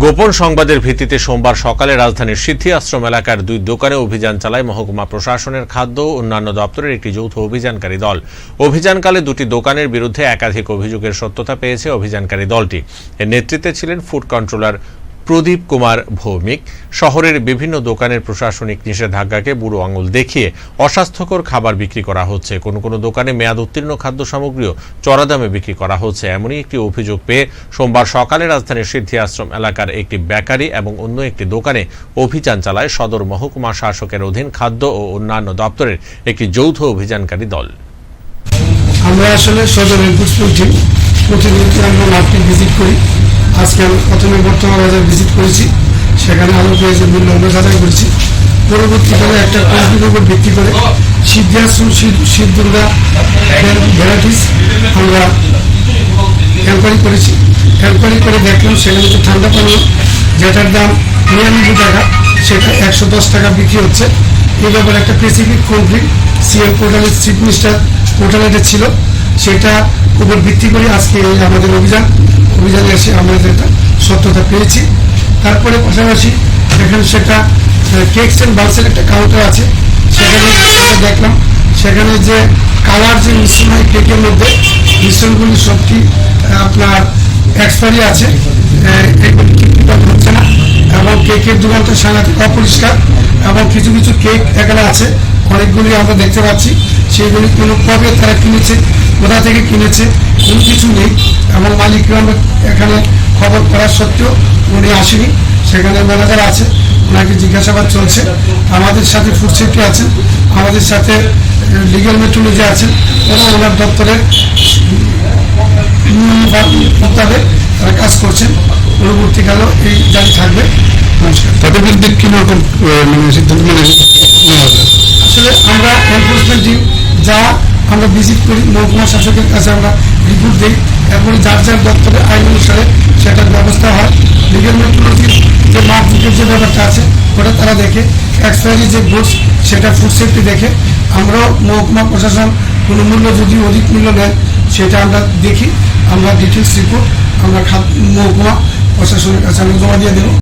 গোপন সংবাদের ভিত্তিতে সোমবার সকালে রাজধানীর সিদ্ধি আশ্রম এলাকার দুই দোকানে অভিযান চালায় মহকুমা প্রশাসনের খাদ্য ও অন্যান্য দপ্তরের একটি যৌথ অভিযানকারী দল। অভিযানকালে দুটি দোকানের বিরুদ্ধে একাধিক অভিযোগের সত্যতা পেয়েছে অভিযানকারী দলটি। এর নেতৃত্বে ছিলেন ফুড কন্ট্রোলার প্রদীপ কুমার ভৌমিক, শহরের বিভিন্ন দোকানের প্রশাসনিক নিষেধাজ্ঞাকে বুড়ো আঙুল দেখিয়ে অস্বাস্থ্যকর খাবার বিক্রি করা হচ্ছে। কোনো কোনো দোকানে মেয়াদ উত্তীর্ণ খাদ্য সামগ্রীও চড়া দামে বিক্রি করা হচ্ছে। এমনই একটি অভিযোগ পেয়ে সোমবার সকালে রাজধানীর সিদ্ধি আশ্রম এলাকার একটি বেকারি এবং অন্য একটি দোকানে অভিযান চালায় সদর মহকুমা শাসকের অধীন খাদ্য ও অন্যান্য দপ্তরের একটি যৌথ অভিযানকারী দল। আমরা আসলে সদরের পুষ্পর টিম প্রতিনিয়ত আমরা মার্কেট ভিজিট করি। আজকে আমি প্রথমে বর্তমান বাজার ভিজিট করেছি। সেখানে আলু পেঁয়াজের মূল্য আমরা করেছি। পরবর্তীকালে একটা কোম্পানির উপর ভিত্তি করে সিদ্ধাশ্রম শিব দুর্গা ভ্যারাইটিস আমরা এনকোয়ারি করেছি। এনকোয়ারি করে দেখলাম সেখানে যে ঠান্ডা পানীয়, যেটার দাম নিরানব্বই টাকা, সেটা একশো দশ টাকা বিক্রি হচ্ছে। এই ব্যাপারে একটা স্পেসিফিক কমপ্লিট সিএম পোর্টালের চিফ মিনিস্টার পোর্টালে ছিল, সেটা উপর ভিত্তি করে আজকে আমাদের অভিযান। অভিযানে এসে আমরা যেটা, সত্যতা পেয়েছি। তারপরে পাশাপাশি এখানে সেটা কেকস অ্যান্ড বালসের একটা কাউন্টার আছে। সেখানে দেখলাম, সেখানে যে কালার যে মিশ্রণ হয় কেকের মধ্যে, মিশ্রণগুলি সবটি আপনার এক্সপায়ারি আছে। হচ্ছে না? এবং কেকের দোকানটা সাংঘাতিক অপরিষ্কার, এবং কিছু কিছু কেক এখানে আছে। অনেকগুলি আমরা দেখতে পাচ্ছি। সেগুলি কোনো কবে তারা কিনেছে কোথা থেকে কিনেছে কোনো কিছু নেই। এবং মালিকরা আমরা এখানে খবর করা সত্ত্বেও উনি আসেনি। সেখানে ম্যানেজার আছে ওনাকে জিজ্ঞাসাবাদ চলছে। আমাদের সাথে ফুড সেফটি আছেন আমাদের সাথে লিগাল মেট্রোলজি আছেন। ওরা ওনার দপ্তরের মোতাবেক তারা কাজ করছেন। পরবর্তীকালেও এই জারি থাকবে। নমস্কার। তাদের বিরুদ্ধে কীরকম মানে সিদ্ধান্ত মানে আসলে আমরা এনফোর্সমেন্ট টিম যা আমরা ভিজিট করি মহকুমা শাসকের কাছে আমরা রিপোর্ট দিই। এরপরে যার যার দপ্তরে আইন অনুসারে সেটার ব্যবস্থা হয়। লিগেল মেট্রোলজির যে মার্ক বুকের যে ব্যাপারটা আছে, ওটা তারা দেখে। এক্সপায়ারি যে গুডস সেটা ফুড সেফটি দেখে। আমরাও মহকুমা প্রশাসন কোনো মূল্য যদি অধিক মূল্য নেয়, সেটা আমরা দেখি। আমরা ডিটেলস রিপোর্ট আমরা মহকুমা প্রশাসনের কাছে আমরা জমা দিয়ে দেবো।